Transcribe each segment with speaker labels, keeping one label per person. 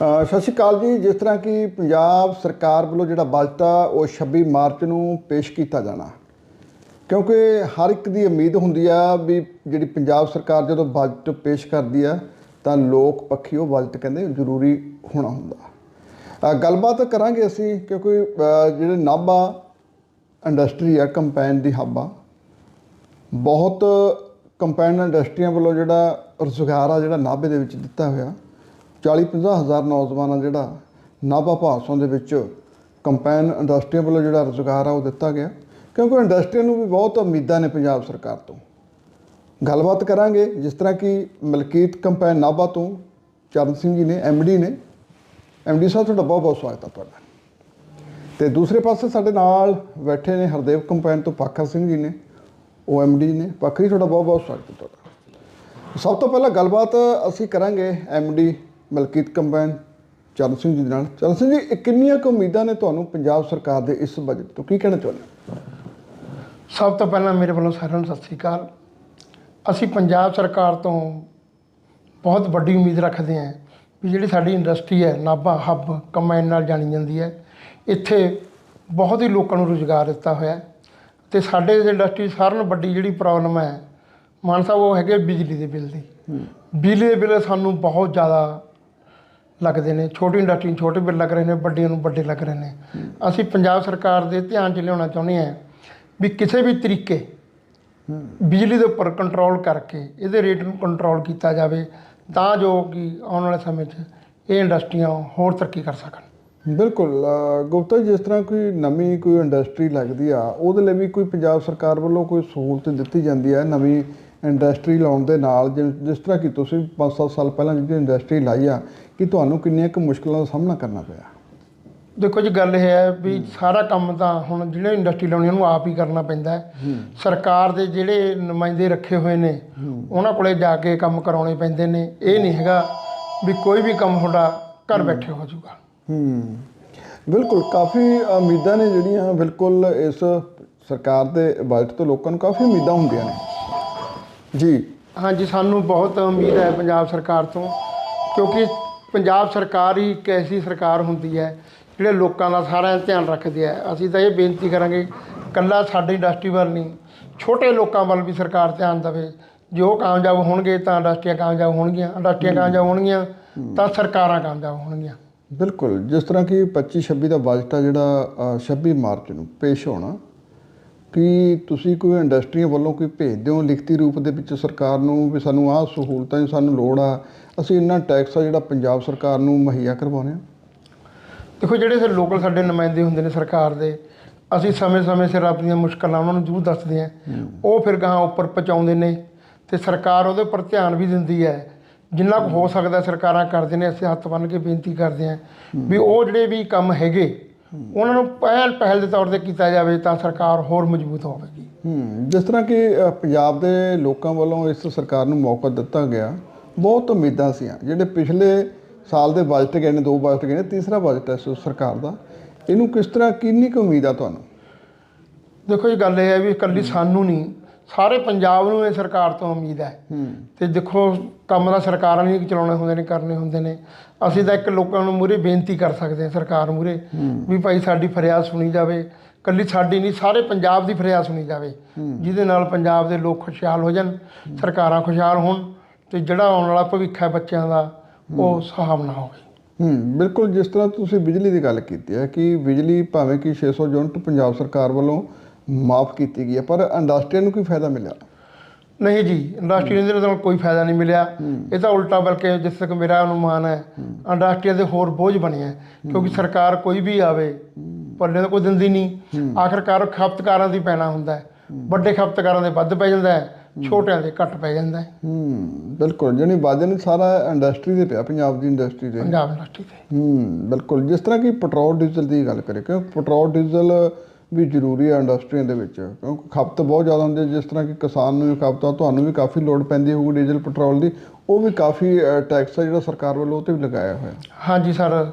Speaker 1: ਸਤਿ ਸ਼੍ਰੀ ਅਕਾਲ ਜੀ। ਜਿਸ ਤਰ੍ਹਾਂ ਕਿ ਪੰਜਾਬ ਸਰਕਾਰ ਵੱਲੋਂ ਜਿਹੜਾ ਬਜਟ ਆ ਉਹ 26 ਮਾਰਚ ਨੂੰ ਪੇਸ਼ ਕੀਤਾ ਜਾਣਾ। ਕਿਉਂਕਿ ਹਰ ਇੱਕ ਦੀ ਉਮੀਦ ਹੁੰਦੀ ਆ ਵੀ ਜਿਹੜੀ ਪੰਜਾਬ ਸਰਕਾਰ ਜਦੋਂ ਬਜਟ ਪੇਸ਼ ਕਰਦੀ ਆ, ਤਾਂ ਲੋਕ ਪੱਖੀ ਉਹ ਬਜਟ ਕਹਿੰਦੇ ਜ਼ਰੂਰੀ ਹੋਣਾ ਹੁੰਦਾ। ਗੱਲਬਾਤ ਕਰਾਂਗੇ ਅਸੀਂ ਕਿਉਂਕਿ ਜਿਹੜੇ ਨਾਭਾ ਇੰਡਸਟਰੀ ਆ, ਕੰਪੈਨ ਦੀ ਹੱਬ ਆ, ਬਹੁਤ ਕੰਪੈਨ ਇੰਡਸਟਰੀਆਂ ਵੱਲੋਂ ਜਿਹੜਾ ਰੁਜ਼ਗਾਰ ਆ, ਜਿਹੜਾ ਨਾਭੇ ਦੇ ਵਿੱਚ ਦਿੱਤਾ ਹੋਇਆ 40 50 ਹਜ਼ਾਰ ਨੌਜਵਾਨ ਆ ਜਿਹੜਾ ਨਾਭਾ ਭਾਸੋਂ ਦੇ ਵਿੱਚ ਕੰਪੈਨ ਇੰਡਸਟਰੀਆਂ ਵੱਲੋਂ ਜਿਹੜਾ ਰੁਜ਼ਗਾਰ ਆ ਉਹ ਦਿੱਤਾ ਗਿਆ। ਕਿਉਂਕਿ ਇੰਡਸਟਰੀ ਨੂੰ ਵੀ ਬਹੁਤ ਉਮੀਦਾਂ ਨੇ ਪੰਜਾਬ ਸਰਕਾਰ ਤੋਂ। ਗੱਲਬਾਤ ਕਰਾਂਗੇ ਜਿਸ ਤਰ੍ਹਾਂ ਕਿ ਮਲਕੀਤ ਕੰਪੈਨ ਨਾਭਾ ਤੋਂ ਚਰਨ ਸਿੰਘ ਜੀ ਨੇ ਡੀ ਨੇ। ਡੀ ਸਾਹਿਬ, ਤੁਹਾਡਾ ਬਹੁਤ ਬਹੁਤ ਸਵਾਗਤ ਹੈ ਤੁਹਾਡਾ। ਤੇ ਦੂਸਰੇ ਪਾਸੇ ਸਾਡੇ ਨਾਲ ਬੈਠੇ ਨੇ ਹਰਦੇਵ ਕੰਪੈਨ ਤੋਂ ਪਾਖਾ ਸਿੰਘ ਜੀ ਨੇ, ਉਹ ਡੀ ਨੇ। ਪਾਖਾ ਜੀ, ਤੁਹਾਡਾ ਬਹੁਤ ਬਹੁਤ ਸਵਾਗਤ ਹੈ ਤੁਹਾਡਾ। ਸਭ ਤੋਂ ਪਹਿਲਾਂ ਗੱਲਬਾਤ ਅਸੀਂ ਕਰਾਂਗੇ ਡੀ ਮਲਕੀਤ ਕੰਪੈਨ ਚਰਨ ਸਿੰਘ ਜੀ ਦੇ ਨਾਲ। ਚਰਨ ਸਿੰਘ ਜੀ ਇਹ ਕਿੰਨੀਆਂ ਕੁ ਉਮੀਦਾਂ ਨੇ ਤੁਹਾਨੂੰ ਪੰਜਾਬ ਸਰਕਾਰ ਦੇ ਇਸ ਬਜਟ ਤੋਂ? ਕੀ ਕਹਿਣਾ ਚਾਹੁੰਦੇ
Speaker 2: ਸਭ ਤੋਂ ਪਹਿਲਾਂ ਮੇਰੇ ਵੱਲੋਂ ਸਾਰਿਆਂ ਨੂੰ ਸਤਿ ਸ੍ਰੀ ਅਕਾਲ। ਅਸੀਂ ਪੰਜਾਬ ਸਰਕਾਰ ਤੋਂ ਬਹੁਤ ਵੱਡੀ ਉਮੀਦ ਰੱਖਦੇ ਹਾਂ ਵੀ ਜਿਹੜੀ ਸਾਡੀ ਇੰਡਸਟਰੀ ਹੈ ਨਾਭਾ ਹੱਬ ਕੰਬਾਈਨ ਨਾਲ ਜਾਣੀ ਜਾਂਦੀ ਹੈ ਇੱਥੇ ਬਹੁਤ ਹੀ ਲੋਕਾਂ ਨੂੰ ਰੁਜ਼ਗਾਰ ਦਿੱਤਾ ਹੋਇਆ ਤੇ ਸਾਡੇ ਇੰਡਸਟਰੀ ਸਾਰਿਆਂ ਨਾਲੋਂ ਵੱਡੀ ਜਿਹੜੀ ਪ੍ਰੋਬਲਮ ਹੈ ਮਾਨ ਸਾਹਿਬ ਉਹ ਹੈਗੇ ਬਿਜਲੀ ਦੇ ਬਿੱਲ ਦੀ। ਬਿਜਲੀ ਦੇ ਬਿੱਲ ਸਾਨੂੰ ਬਹੁਤ ਜ਼ਿਆਦਾ ਲੱਗਦੇ ਨੇ ਛੋਟੀ ਇੰਡਸਟਰੀ ਨੂੰ ਛੋਟੇ ਬਿੱਲ ਲੱਗ ਰਹੇ ਨੇ ਵੱਡੀਆਂ ਨੂੰ ਵੱਡੇ ਲੱਗ ਰਹੇ ਨੇ। ਅਸੀਂ ਪੰਜਾਬ ਸਰਕਾਰ ਦੇ ਧਿਆਨ 'ਚ ਲਿਆਉਣਾ ਚਾਹੁੰਦੇ ਹਾਂ ਵੀ ਕਿਸੇ ਵੀ ਤਰੀਕੇ ਬਿਜਲੀ ਦੇ ਉੱਪਰ ਕੰਟਰੋਲ ਕਰਕੇ ਇਹਦੇ ਰੇਟ ਨੂੰ ਕੰਟਰੋਲ ਕੀਤਾ ਜਾਵੇ ਤਾਂ ਜੋ ਕਿ ਆਉਣ ਵਾਲੇ ਸਮੇਂ 'ਚ ਇਹ ਇੰਡਸਟਰੀਆਂ ਹੋਰ ਤਰੱਕੀ ਕਰ ਸਕਣ।
Speaker 1: ਬਿਲਕੁਲ ਗੁਪਤਾ ਜੀ, ਜਿਸ ਤਰ੍ਹਾਂ ਕੋਈ ਨਵੀਂ ਕੋਈ ਇੰਡਸਟਰੀ ਲੱਗਦੀ ਆ ਉਹਦੇ ਲਈ ਵੀ ਕੋਈ ਪੰਜਾਬ ਸਰਕਾਰ ਵੱਲੋਂ ਕੋਈ ਸਹੂਲਤ ਦਿੱਤੀ ਜਾਂਦੀ ਹੈ ਨਵੀਂ ਇੰਡਸਟਰੀ ਲਾਉਣ ਦੇ ਨਾਲ ਜਿਸ ਤਰ੍ਹਾਂ ਕਿ ਤੁਸੀਂ 5-7 ਸਾਲ ਪਹਿਲਾਂ ਜਿਹੜੀ ਇੰਡਸਟਰੀ ਲਾਈ ਆ ਕਿ ਤੁਹਾਨੂੰ ਕਿੰਨੀਆਂ ਕੁ ਮੁਸ਼ਕਲਾਂ ਦਾ ਸਾਹਮਣਾ ਕਰਨਾ ਪਿਆ?
Speaker 2: ਦੇਖੋ ਜੀ ਗੱਲ ਇਹ ਹੈ ਵੀ ਸਾਰਾ ਕੰਮ ਤਾਂ ਹੁਣ ਜਿਹੜੇ ਇੰਡਸਟਰੀ ਲਾਉਣੀ ਉਹਨੂੰ ਆਪ ਹੀ ਕਰਨਾ ਪੈਂਦਾ ਹੈ। ਸਰਕਾਰ ਦੇ ਜਿਹੜੇ ਨੁਮਾਇੰਦੇ ਰੱਖੇ ਹੋਏ ਨੇ ਉਹਨਾਂ ਕੋਲੇ ਜਾ ਕੇ ਕੰਮ ਕਰਾਉਣੇ ਪੈਂਦੇ ਨੇ। ਇਹ ਨਹੀਂ ਹੈਗਾ ਵੀ ਕੋਈ ਵੀ ਕੰਮ ਤੁਹਾਡਾ ਘਰ ਬੈਠੇ ਹੋ ਜਾਊਗਾ।
Speaker 1: ਹੂੰ। ਬਿਲਕੁਲ ਕਾਫੀ ਉਮੀਦਾਂ ਨੇ ਜਿਹੜੀਆਂ ਬਿਲਕੁਲ ਇਸ ਸਰਕਾਰ ਦੇ ਬਜਟ ਤੋਂ ਲੋਕਾਂ ਨੂੰ ਕਾਫੀ ਉਮੀਦਾਂ ਹੁੰਦੀਆਂ ਨੇ। ਜੀ।
Speaker 2: ਹਾਂਜੀ ਸਾਨੂੰ ਬਹੁਤ ਉਮੀਦ ਹੈ ਪੰਜਾਬ ਸਰਕਾਰ ਤੋਂ ਕਿਉਂਕਿ ਪੰਜਾਬ ਸਰਕਾਰ ਹੀ ਇੱਕ ਐਸੀ ਸਰਕਾਰ ਹੁੰਦੀ ਹੈ ਜਿਹੜੇ ਲੋਕਾਂ ਦਾ ਸਾਰਾ ਧਿਆਨ ਰੱਖਦੀ ਹੈ। ਅਸੀਂ ਤਾਂ ਇਹ ਬੇਨਤੀ ਕਰਾਂਗੇ ਕੱਲਾ ਸਾਡੀ ਇੰਡਸਟਰੀ ਵੱਲ ਨਹੀਂ ਛੋਟੇ ਲੋਕਾਂ ਵੱਲ ਵੀ ਸਰਕਾਰ ਧਿਆਨ ਦੇਵੇ। ਜੋ ਕਾਮਯਾਬ ਹੋਣਗੇ ਤਾਂ ਇੰਡਸਟਰੀਆਂ ਕਾਮਯਾਬ ਹੋਣਗੀਆਂ ਇੰਡਸਟਰੀਆਂ ਕਾਮਯਾਬ ਹੋਣਗੀਆਂ ਤਾਂ ਸਰਕਾਰਾਂ ਕਾਮਯਾਬ ਹੋਣਗੀਆਂ।
Speaker 1: ਬਿਲਕੁਲ ਜਿਸ ਤਰ੍ਹਾਂ ਕਿ 25 26 ਦਾ ਬਜਟ ਆ ਜਿਹੜਾ ਅ, 26 ਮਾਰਚ ਨੂੰ ਪੇਸ਼ ਹੋਣਾ। ਕਿ ਤੁਸੀਂ ਕੋਈ ਇੰਡਸਟਰੀਆਂ ਵੱਲੋਂ ਕੋਈ ਭੇਜ ਦਿਓ ਲਿਖਤੀ ਰੂਪ ਦੇ ਵਿੱਚ ਸਰਕਾਰ ਨੂੰ ਵੀ ਸਾਨੂੰ ਆਹ ਸਹੂਲਤਾਂ ਦੀ ਸਾਨੂੰ ਲੋੜ ਆ? ਅਸੀਂ ਇੰਨਾ ਟੈਕਸ ਆ ਜਿਹੜਾ ਪੰਜਾਬ ਸਰਕਾਰ ਨੂੰ ਮੁਹੱਈਆ ਕਰਵਾਉਣੇ ਆ।
Speaker 2: ਦੇਖੋ ਜਿਹੜੇ ਫਿਰ ਲੋਕਲ ਸਾਡੇ ਨੁਮਾਇੰਦੇ ਹੁੰਦੇ ਨੇ ਸਰਕਾਰ ਦੇ ਅਸੀਂ ਸਮੇਂ-ਸਮੇਂ ਸਿਰ ਆਪਣੀਆਂ ਮੁਸ਼ਕਲਾਂ ਉਹਨਾਂ ਨੂੰ ਜ਼ਰੂਰ ਦੱਸਦੇ ਹਾਂ। ਉਹ ਫਿਰ ਗਾਂ ਉੱਪਰ ਪਹੁੰਚਾਉਂਦੇ ਨੇ ਤੇ ਸਰਕਾਰ ਉਹਦੇ ਉੱਪਰ ਧਿਆਨ ਵੀ ਦਿੰਦੀ ਹੈ। ਜਿੰਨਾ ਕੁ ਹੋ ਸਕਦਾ ਸਰਕਾਰਾਂ ਕਰਦੇ ਨੇ ਅਸੀਂ ਹੱਥ ਬੰਨ੍ਹ ਕੇ ਬੇਨਤੀ ਕਰਦੇ ਹਾਂ। ਵੀ ਉਹ ਜਿਹੜੇ ਵੀ ਕੰਮ ਹੈਗੇ ਉਹਨਾਂ ਨੂੰ ਪਹਿਲ ਪਹਿਲ ਦੇ ਤੌਰ ਤੇ ਕੀਤਾ ਜਾਵੇ ਤਾਂ ਸਰਕਾਰ ਹੋਰ ਮਜ਼ਬੂਤ ਹੋਵੇਗੀ।
Speaker 1: ਹੂੰ ਜਿਸ ਤਰ੍ਹਾਂ ਕਿ ਅ, ਪੰਜਾਬ ਦੇ ਲੋਕਾਂ ਵੱਲੋਂ ਇਸ ਸਰਕਾਰ ਨੂੰ ਮੌਕਾ ਦਿੱਤਾ ਗਿਆ ਬਹੁਤ ਉਮੀਦਾਂ ਸੀ ਜਿਹੜੇ ਪਿਛਲੇ ਸਾਲ ਦੇ ਬਜਟ ਗਏ ਨੇ ਦੋ ਬਜਟ ਗਏ ਨੇ ਤੀਸਰਾ ਬਜਟ ਹੈ ਇਸ ਸਰਕਾਰ ਦਾ। ਇਹਨੂੰ ਕਿਸ ਤਰ੍ਹਾਂ ਕਿੰਨੀ ਕੁ ਉਮੀਦ ਆ ਤੁਹਾਨੂੰ?
Speaker 2: ਦੇਖੋ ਇਹ ਗੱਲ ਇਹ ਹੈ ਵੀ ਇਕੱਲੀ ਸਾਨੂੰ ਨਹੀਂ ਸਾਰੇ ਪੰਜਾਬ ਨੂੰ ਇਹ ਸਰਕਾਰ ਤੋਂ ਉਮੀਦ ਹੈ। ਤੇ ਦੇਖੋ ਕੰਮ ਤਾਂ ਸਰਕਾਰਾਂ ਨੇ ਚਲਾਉਣੇ ਹੁੰਦੇ ਨੇ ਕਰਨੇ ਹੁੰਦੇ ਨੇ। ਅਸੀਂ ਤਾਂ ਇੱਕ ਲੋਕਾਂ ਨੂੰ ਮੂਰੇ ਬੇਨਤੀ ਕਰ ਸਕਦੇ ਹਾਂ ਸਰਕਾਰ ਮੂਰੇ ਵੀ ਭਾਈ ਸਾਡੀ ਫਰਿਆਦ ਸੁਣੀ ਜਾਵੇ। ਕੱਲੀ ਸਾਡੀ ਨਹੀਂ ਸਾਰੇ ਪੰਜਾਬ ਦੀ ਫਰਿਆਦ ਸੁਣੀ ਜਾਵੇ। ਜਿਹਦੇ ਨਾਲ ਪੰਜਾਬ ਦੇ ਲੋਕ ਖੁਸ਼ਹਾਲ ਹੋ ਜਾਣ ਸਰਕਾਰਾਂ ਖੁਸ਼ਹਾਲ ਹੋਣ ਤੇ ਜਿਹੜਾ ਆਉਣ ਵਾਲਾ ਭਵਿੱਖ ਹੈ ਬੱਚਿਆਂ ਦਾ ਉਹ ਸੁਹਾਵਣਾ ਹੋਵੇ।
Speaker 1: ਹੂੰ ਬਿਲਕੁਲ ਜਿਸ ਤਰ੍ਹਾਂ ਤੁਸੀਂ ਬਿਜਲੀ ਦੀ ਗੱਲ ਕੀਤੀ ਹੈ ਕਿ ਬਿਜਲੀ ਭਾਵੇਂ ਕਿ 600 ਯੂਨਿਟ ਪੰਜਾਬ ਸਰਕਾਰ ਵੱਲੋਂ ਮਾਫ ਕੀਤੀ ਗਈ ਹੈ ਪਰ ਇੰਡਸਟਰੀ ਨੂੰ ਕੋਈ ਫਾਇਦਾ ਮਿਲਿਆ?
Speaker 2: ਨਹੀਂ ਜੀ ਇੰਡਸਟਰੀ ਦੇ ਨਾਲ ਕੋਈ ਫਾਇਦਾ ਨਹੀਂ ਮਿਲਿਆ। ਇਹ ਤਾਂ ਉਲਟਾ ਬਲਕਿ ਜਿਸ ਤੱਕ ਮੇਰਾ ਅਨੁਮਾਨ ਹੈ ਇੰਡਸਟਰੀ ਦੇ ਹੋਰ ਬੋਝ ਬਣਿਆ ਕਿਉਂਕਿ ਸਰਕਾਰ ਕੋਈ ਵੀ ਆਵੇ ਪੱਲੇ ਤਾਂ ਕੋਈ ਦਿੰਦੀ ਨਹੀਂ। ਆਖਰਕਾਰ ਖਪਤਕਾਰਾਂ ਦੀ ਪੈਣਾ ਹੁੰਦਾ ਵੱਡੇ ਖਪਤਕਾਰਾਂ ਦੇ ਵੱਧ ਪੈ ਜਾਂਦਾ ਹੈ ਛੋਟਿਆਂ ਦੇ ਘੱਟ ਪੈ ਜਾਂਦਾ ਹੈ।
Speaker 1: ਹੂੰ ਬਿਲਕੁਲ ਜਾਣੀ ਵਾਜਨ ਸਾਰਾ ਇੰਡਸਟਰੀ ਦੇ ਪਿਆ ਪੰਜਾਬ ਦੀ ਇੰਡਸਟਰੀ ਦੇ
Speaker 2: ਪੰਜਾਬ ਇੰਡਸਟਰੀ ਤੇ।
Speaker 1: ਹੂੰ ਬਿਲਕੁਲ ਜਿਸ ਤਰ੍ਹਾਂ ਕਿ ਪੈਟਰੋਲ ਡੀਜ਼ਲ ਦੀ ਗੱਲ ਕਰੇ ਕਿਉਂਕਿ ਪੈਟਰੋਲ ਡੀਜ਼ਲ ਵੀ ਜ਼ਰੂਰੀ ਹੈ ਇੰਡਸਟਰੀਆਂ ਦੇ ਵਿੱਚ ਕਿਉਂਕਿ ਖਪਤ ਬਹੁਤ ਜ਼ਿਆਦਾ ਹੁੰਦੀ ਹੈ ਜਿਸ ਤਰ੍ਹਾਂ ਕਿ ਕਿਸਾਨ ਨੂੰ ਵੀ ਖਪਤ ਆ ਤੁਹਾਨੂੰ ਵੀ ਕਾਫੀ ਲੋਡ ਪੈਂਦੀ ਹੋਊਗੀ ਡੀਜ਼ਲ ਪੈਟਰੋਲ ਦੀ ਉਹ ਵੀ ਕਾਫੀ ਟੈਕਸ ਹੈ ਜਿਹੜਾ ਸਰਕਾਰ ਵੱਲੋਂ ਉਹ ਤੇ ਵੀ ਲਗਾਇਆ ਹੋਇਆ।
Speaker 2: ਹਾਂਜੀ ਸਰ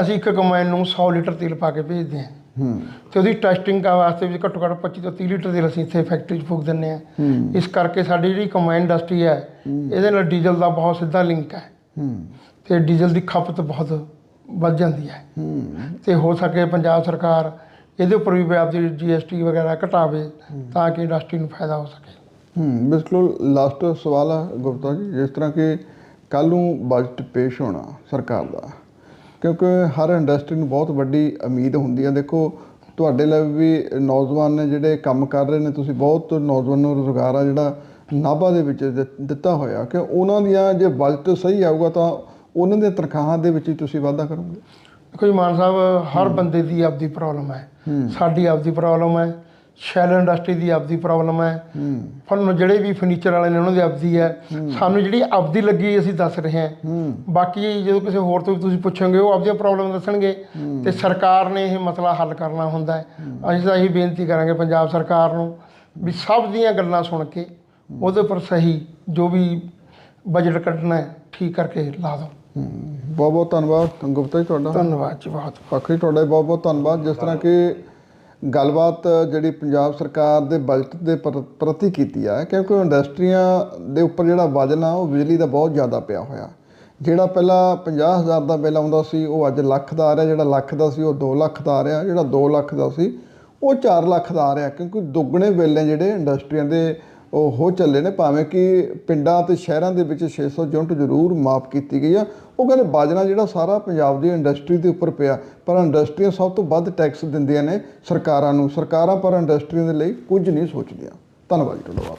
Speaker 2: ਅਸੀਂ ਇੱਕ ਕਮਾਈਨ ਨੂੰ 100 ਲੀਟਰ ਤੇਲ ਪਾ ਕੇ ਭੇਜਦੇ ਹਾਂ।
Speaker 1: ਹੂੰ।
Speaker 2: ਤੇ ਉਹਦੀ ਟੈਸਟਿੰਗ ਦਾ ਵਾਸਤੇ ਵੀ ਘੱਟੋ ਘੱਟ 25 ਤੋਂ 30 ਲੀਟਰ ਤੇਲ ਅਸੀਂ ਇੱਥੇ ਫੈਕਟਰੀ 'ਚ ਫੂਕ ਦਿੰਨੇ ਆ
Speaker 1: ਹੂੰ।
Speaker 2: ਇਸ ਕਰਕੇ ਸਾਡੀ ਜਿਹੜੀ ਕੰਬਾਈਨ ਇੰਡਸਟਰੀ ਹੈ ਇਹਦੇ ਨਾਲ ਡੀਜ਼ਲ ਦਾ ਬਹੁਤ ਸਿੱਧਾ ਲਿੰਕ ਹੈ।
Speaker 1: ਹੂੰ।
Speaker 2: ਤੇ ਡੀਜ਼ਲ ਦੀ ਖਪਤ ਬਹੁਤ ਵੱਧ ਜਾਂਦੀ ਹੈ। ਤੇ ਹੋ ਸਕੇ ਪੰਜਾਬ ਸਰਕਾਰ ਇਹਦੇ ਉੱਪਰ ਵੀ ਆਪਦੀ ਜੀਐਸਟੀ ਵਗੈਰਾ ਘਟਾਵੇ ਤਾਂ ਕਿ ਇੰਡਸਟਰੀ ਨੂੰ ਫਾਇਦਾ ਹੋ ਸਕੇ।
Speaker 1: ਹੂੰ, ਬਿਲਕੁਲ। ਲਾਸਟ ਸਵਾਲ ਆ ਗੁਪਤਾ ਜੀ ਜਿਸ ਤਰ੍ਹਾਂ ਕਿ ਕੱਲ ਨੂੰ ਬਜਟ ਪੇਸ਼ ਹੋਣਾ ਸਰਕਾਰ ਦਾ? ਕਿਉਂਕਿ ਹਰ ਇੰਡਸਟਰੀ ਨੂੰ ਬਹੁਤ ਵੱਡੀ ਉਮੀਦ ਹੁੰਦੀ ਹੈ ਦੇਖੋ, ਤੁਹਾਡੇ ਲਈ ਵੀ ਨੌਜਵਾਨ ਨੇ ਜਿਹੜੇ ਕੰਮ ਕਰ ਰਹੇ ਨੇ, ਤੁਸੀਂ ਬਹੁਤ ਨੌਜਵਾਨਾਂ ਨੂੰ ਰੁਜ਼ਗਾਰ ਆ ਜਿਹੜਾ ਨਾਭਾ ਦੇ ਵਿੱਚ ਦਿੱ- ਦਿੱਤਾ ਹੋਇਆ। ਕਿ ਉਹਨਾਂ ਦੀਆਂ ਜੇ ਬਜਟ ਸਹੀ ਆਊਗਾ ਤਾਂ ਉਹਨਾਂ ਦੀਆਂ ਤਨਖਾਹਾਂ ਦੇ ਵਿੱਚ ਹੀ ਤੁਸੀਂ ਵਾਧਾ ਕਰੋਗੇ?
Speaker 2: ਦੇਖੋ ਜੀ ਮਾਨ ਸਾਹਿਬ ਹਰ ਬੰਦੇ ਦੀ ਆਪਦੀ ਪ੍ਰੋਬਲਮ ਹੈ। ਸਾਡੀ ਆਪਦੀ ਪ੍ਰੋਬਲਮ ਹੈ। ਸ਼ੈਲ ਇੰਡਸਟਰੀ ਦੀ ਆਪਦੀ ਪ੍ਰੋਬਲਮ ਹੈ। ਫਨ ਜਿਹੜੇ ਵੀ ਫਰਨੀਚਰ ਵਾਲੇ ਨੇ ਉਹਨਾਂ ਦੀ ਆਪਦੀ ਹੈ। ਸਾਨੂੰ ਜਿਹੜੀ ਆਪਦੀ ਲੱਗੀ ਅਸੀਂ ਦੱਸ ਰਹੇ ਹਾਂ। ਬਾਕੀ ਜਦੋਂ ਕਿਸੇ ਹੋਰ ਤੋਂ ਵੀ ਤੁਸੀਂ ਪੁੱਛੋਗੇ ਉਹ ਆਪਦੀਆਂ ਪ੍ਰੋਬਲਮ ਦੱਸਣਗੇ। ਤੇ ਸਰਕਾਰ ਨੇ ਇਹ ਮਸਲਾ ਹੱਲ ਕਰਨਾ ਹੁੰਦਾ ਹੈ। ਅਸੀਂ ਤਾਂ ਇਹੀ ਬੇਨਤੀ ਕਰਾਂਗੇ ਪੰਜਾਬ ਸਰਕਾਰ ਨੂੰ ਵੀ ਸਭ ਦੀਆਂ ਗੱਲਾਂ ਸੁਣ ਕੇ ਉਹਦੇ ਉੱਪਰ ਸਹੀ ਜੋ ਵੀ ਬਜਟ ਕੱਢਣਾ ਹੈ ਠੀਕ ਕਰਕੇ ਲਾ ਦਿਓ।
Speaker 1: ਬਹੁਤ ਬਹੁਤ ਧੰਨਵਾਦ ਗੁਪਤਾ ਜੀ ਤੁਹਾਡਾ।
Speaker 2: ਧੰਨਵਾਦ ਜੀ ਬਹੁਤ
Speaker 1: ਪੱਖੀ ਤੁਹਾਡਾ ਬਹੁਤ ਬਹੁਤ ਧੰਨਵਾਦ। ਜਿਸ ਤਰ੍ਹਾਂ ਕਿ ਗੱਲਬਾਤ ਜਿਹੜੀ ਪੰਜਾਬ ਸਰਕਾਰ ਦੇ ਬਜਟ ਦੇ ਪ੍ਰ- ਪ੍ਰਤੀ ਕੀਤੀ ਆ ਕਿਉਂਕਿ ਇੰਡਸਟਰੀਆਂ ਦੇ ਉੱਪਰ ਜਿਹੜਾ ਵਜ਼ਨ ਆ ਉਹ ਬਿਜਲੀ ਦਾ ਬਹੁਤ ਜ਼ਿਆਦਾ ਪਿਆ ਹੋਇਆ। ਜਿਹੜਾ ਪਹਿਲਾਂ 50000 ਦਾ ਬਿੱਲ ਆਉਂਦਾ ਸੀ ਉਹ ਅੱਜ ਲੱਖ ਦਾ ਆ ਰਿਹਾ। ਜਿਹੜਾ ਲੱਖ ਦਾ ਸੀ ਉਹ 2 ਲੱਖ ਦਾ ਆ ਰਿਹਾ। ਜਿਹੜਾ 2 ਲੱਖ ਦਾ ਸੀ ਉਹ 4 ਲੱਖ ਦਾ ਆ ਰਿਹਾ ਕਿਉਂਕਿ ਦੁੱਗਣੇ ਬਿੱਲ ਨੇ ਜਿਹੜੇ ਇੰਡਸਟਰੀਆਂ ਦੇ ਉਹ ਹੋ ਚੱਲੇ ਨੇ, ਭਾਵੇਂ ਕਿ ਪਿੰਡਾਂ ਤੇ ਸ਼ਹਿਰਾਂ ਦੇ ਵਿੱਚ 600 ਯੂਨਿਟ ਜ਼ਰੂਰ ਮਾਫ ਕੀਤੀ ਗਈ ਆ। ਉਹ ਕਹਿੰਦੇ ਬਾਜਣਾ ਜਿਹੜਾ ਸਾਰਾ ਪੰਜਾਬ ਦੀ ਇੰਡਸਟਰੀ ਦੇ ਉੱਪਰ ਪਿਆ, ਪਰ ਇੰਡਸਟਰੀਆਂ ਸਭ ਤੋਂ ਵੱਧ ਟੈਕਸ ਦਿੰਦੀਆਂ ਨੇ ਸਰਕਾਰਾਂ ਨੂੰ। ਸਰਕਾਰਾਂ ਪਰ ਇੰਡਸਟਰੀਆਂ ਦੇ ਲਈ ਕੁਝ ਨਹੀਂ ਸੋਚਦੀਆਂ। ਧੰਨਵਾਦ ਜੀ ਤੁਹਾਡਾ।